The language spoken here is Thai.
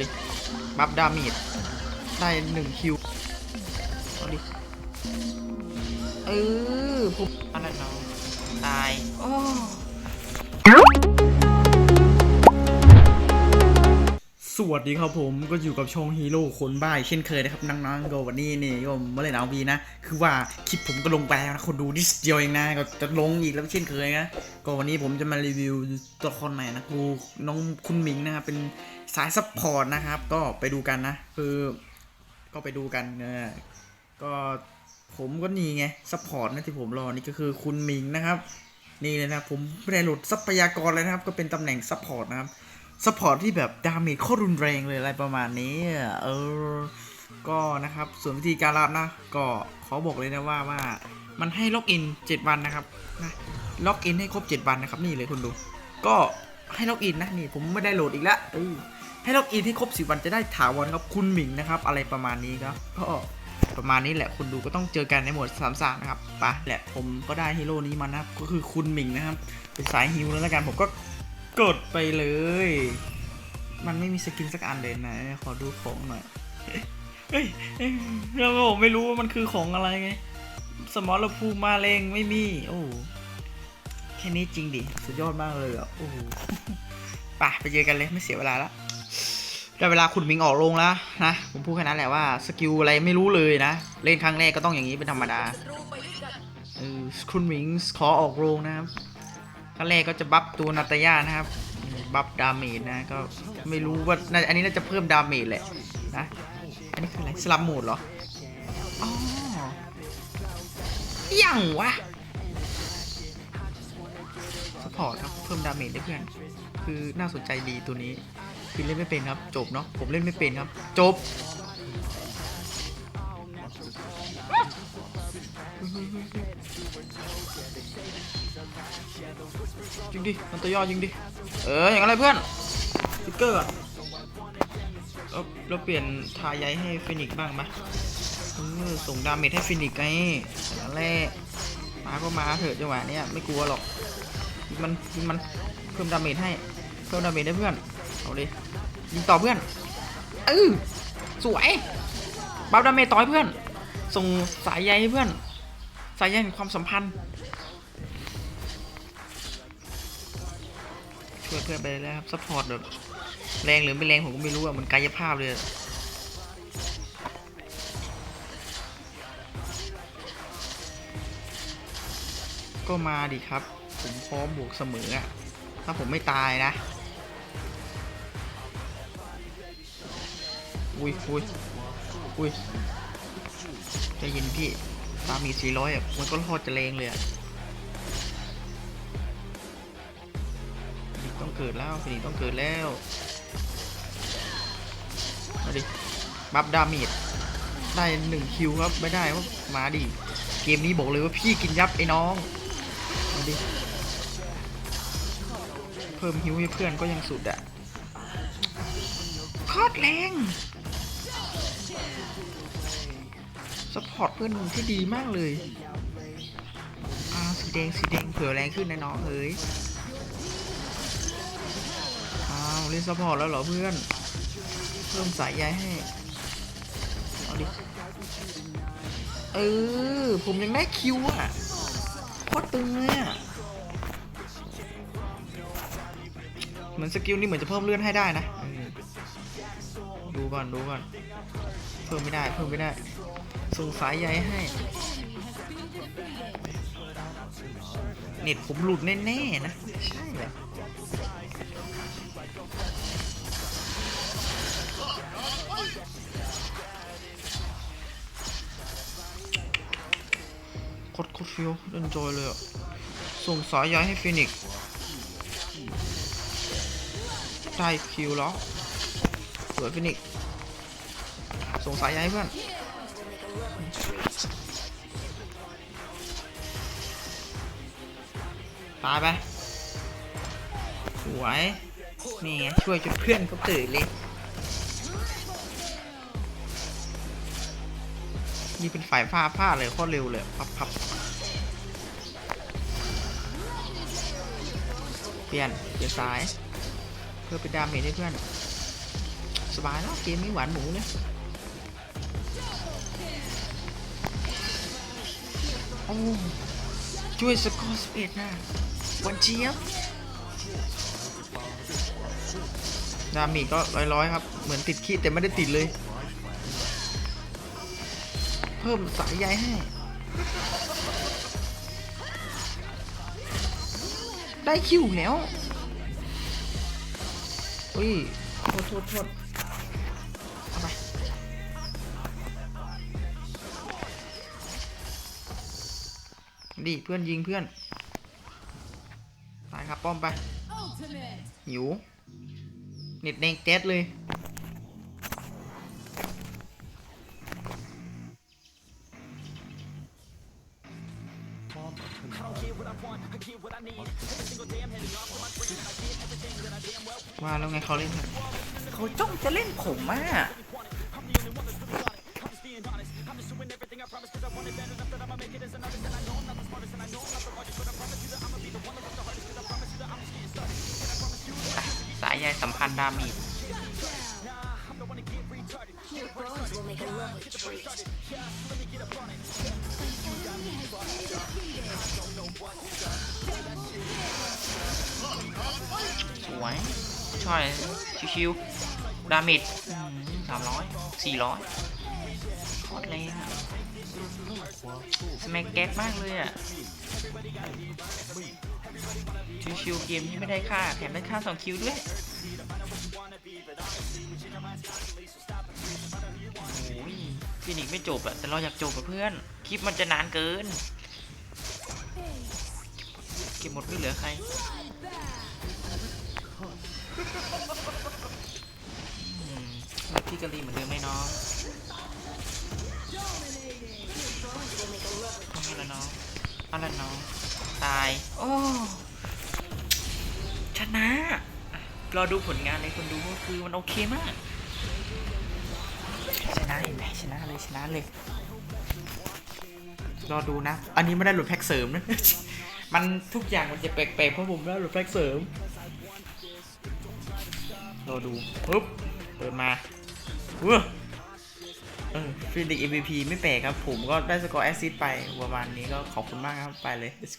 ดิ บัฟดาเมจได้หนึ่งคิวเอาดิ เออผมอะไรเนาะตาย โอ้ วัสดีครับผมก็อยู่กับช่องฮีโร่คนบ้าเช่นเคยนะครับน้องๆก็วันนี้นี่ก็เมื่อไหร่เอาบีนะ คือว่าคลิปผมก็ลงไปลนะคนดูนิดเดียวเองนะก็จะลงอีกแล้วเช่นเคยนะก็วันนี้ผมจะมารีวิวตัวละครใหม่นะกูน้องคุณหมิงนะครับเป็นสายซัพพอร์ตนะครับ ก็ไปดูกันนะ คือก็ไปดูกันเออก็ผมก็นี่ไงซัพพอร์ตนะที่ผมรอนี่ก็คือคุณหมิงนะครับนี่เลยนะผมไม่ได้หลุดทรัพยากรเลยนะครับ ก็เป็นตำแหน่งซัพพอร์ตนะครับ ซัพพอร์ตที่แบบดาเมจโคตรรุนแรงเลยอะไรประมาณนี้ เออ ก็นะครับ ส่วนวิธีการรับนะ ก็ขอบอกเลยนะว่าว่า มันให้ล็อกอิน 7 วันนะครับนะล็อกอินให้ครบ 7 วันนะครับ นี่เลยคุณดู ก็ให้ล็อกอินนะนี่ผมไม่ได้โหลดอีกแล้วเออให้ล็อกอินให้ครบ10วันจะได้ถาวรครับคุณหมิงนะครับ อะไรประมาณนี้ครับก็ประมาณนี้แหละคุณดูก็ต้องเจอกันในโหมดสามสามนะครับไปะแหละผมก็ได้ฮีโร่นี้มานะครับก็คือคุณหมิงนะครับเป็นสายฮิวแล้วละกันผมก็ กดไปเลย มันไม่มีสกินสักอันเลยนะ ขอดูของหน่อยเฮ้ยเอ้ยแล้วผมไม่รู้ว่ามันคือของอะไรไง สมอลภูมิมาเลงไม่มี โอ้แค่นี้จริงดิ สุดยอดมากเลยอะ โอ้โหไปไปเจอกันเลยไม่เสียเวลาละได้เวลาขุดมิงออกลงแล้วนะ ผมพูดแค่นั้นแหละว่าสกิลอะไรไม่รู้เลยนะ เล่นครั้งแรกก็ต้องอย่างนี้เป็นธรรมดาเออคุณมิงขอออกโรงนะครับ ครั้งแรกก็จะบัฟตัวนาตายานะครับ บัฟดาเมจนะ ก็ไม่รู้ว่าน่าอันนี้น่าจะเพิ่มดาเมจแหละนะ อันนี้คืออะไร สลับโหมดเหรออ๋อยังวะสปอร์ตครับเพิ่มดาเมจได้เพื่อน คือน่าสนใจดีตัวนี้ คือเล่นไม่เป็นครับ จบเนาะ ผมเล่นไม่เป็นครับ จบ ยิงดิ มันตัวย่อยิงดิ เออ อย่างไรเพื่อนสติ๊กเกอร์อะเราเราเปลี่ยนทาใยให้ฟินิกบ้างไหมเออส่งดาเมจให้ฟินิกไงแต่แรกมาก็มาเถอะจังหวะเนี้ยไม่กลัวหรอก มันมันเพิ่มดาเมจให้ เพิ่มดาเมจให้เพื่อน เอาดิ ยิงต่อเพื่อนเออสวยบัฟดาเมจต่อให้เพื่อน ส่งสายใยให้เพื่อน สายใยแห่งความสัมพันธ์ ช่วยเพื่อนไปเลยนะครับซัพพอร์ตแบบแรงหรือไม่แรงผมก็ไม่รู้อะมันกายภาพเลยก็มาดิครับ ผมพร้อมบวกเสมออะถ้าผมไม่ตายนะ อุ้ยอุ้ยอุ้ยจเย็นพี่ตามีสี่ร้อยอะมันก็รอดจะแรงเลยอะ เกิดแล้วฟินิกต้องเกิดแล้วมาดิบัฟดาเมจได้หนึ่งคิวครับไม่ได้ว่ามาดิเกมนี้บอกเลยว่าพี่กินยับไอ้น้องมาดิเพิ่มฮิวให้เพื่อนก็ยังสุดอะโคตรแรงสปอร์ตเพื่อนที่ดีมากเลยอ่าสีแดงสีแดงเผื่อแรงขึ้นนะน้องเอ้ย เล่นสปอร์ตแล้วเหรอเพื่อน เพิ่มสายใยให้ เอาดิ เออ ผมยังได้คิวอะโคตรตึงเลยอะเหมือนสกิลนี่เหมือนจะเพิ่มเลื่อนให้ได้นะ ดูก่อนดูก่อน เพิ่มไม่ได้เพิ่มไม่ได้ ส่งสายใยให้เน็ตผมหลุดแน่ๆนะ ใช่เลย ตรโคตรฟิลเล่นจอยเลยอะส่งสายย้ายให้ฟินิกได้คิวแล้วสวยฟินิกส่งสายย้ายให้เพื่อนตายไปสวยนี่ไงช่วยจนเพื่อนเขาตื่นเลย นี่เป็นฝ่ายผ้าผ้าเลยโคตรเร็วเลยพับพับเปลี่ยนเปลี่ยนซ้าย เพื่อเป็นดาเมจให้เพื่อน สบายแล้วเกมนี้หวานหมูเนี่ยโอ้ช่วยสกอร์สเปดหน้าวันเจี๊ยบดามีก็ร้อยๆครับ เหมือนติดขี้แต่ไม่ได้ติดเลย เพิ่มสายใยให้ ได้คิวแล้วอุ้ยโทษโทษโทษเอาไปดีเพื่อนยิงเพื่อนตายครับป้อมไปหิวเน็ตแดงแจ๊ดเลย ว่าแล้วไงเขาเล่นกันเขาจ้องจะเล่นผมอะสายใยสัมพันธ์ดามีดสวย ช่อยชิวๆดามิดสามร้อยสี่ร้อยโคตรแรงอะสม็กแก๊กมากเลยอะชิวๆเกมนี้ไม่ได้ค่า แถมได้ค่าสองคิวด้วยโอ้ยฟินิกไม่จบอะแต่เราอยากจบกับเพื่อน คลิปมันจะนานเกิน เก็บหมดไม่เหลือใคร แบบพี่กะลีเหมือนเดิมไหมน้องทำไมละน้องเอาละน้อง ตาย โอ้ ชนะ รอดูผลงานเลยคนดูก็คือมันโอเคมาก ชนะเห็นไหมชนะเลยชนะเลย รอดูนะ อันนี้ไม่ได้หลุดแพ็กเสริมนะ มันทุกอย่างมันจะแปลกๆเพราะผมได้หลุดแพ็กเสริม รอดูปุ๊บเปิดมาเว้อเออฟิลิก MVP ไม่แปลกครับ ผมก็ได้สกอร์แอสซิสต์ไปประมาณนี้ก็ขอบคุณมากครับ ไปเลย let's go